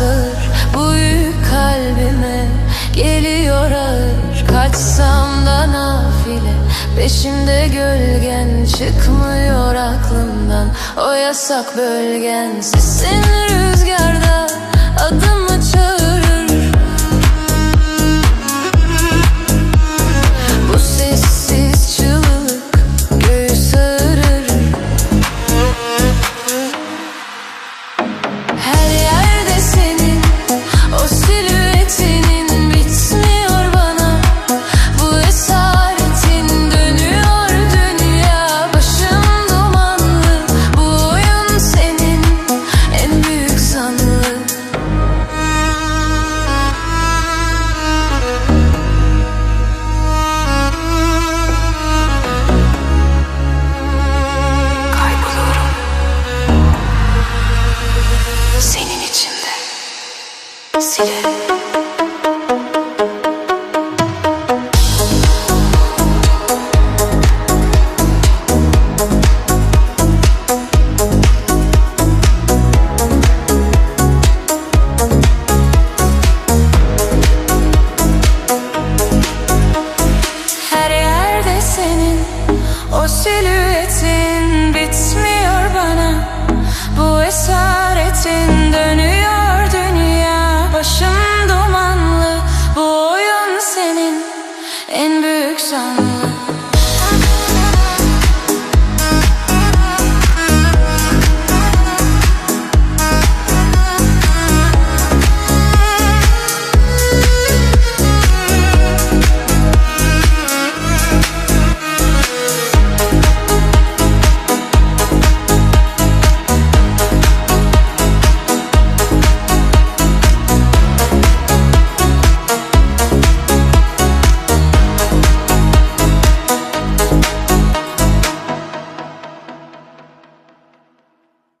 hazır. Bu yük kalbime geliyor ağır. Kaçsam da nafile Peşimde gölgen çıkmıyor aklımdan. O yasak bölgen Sesin rüzgarda Her yerde senin o silüet someone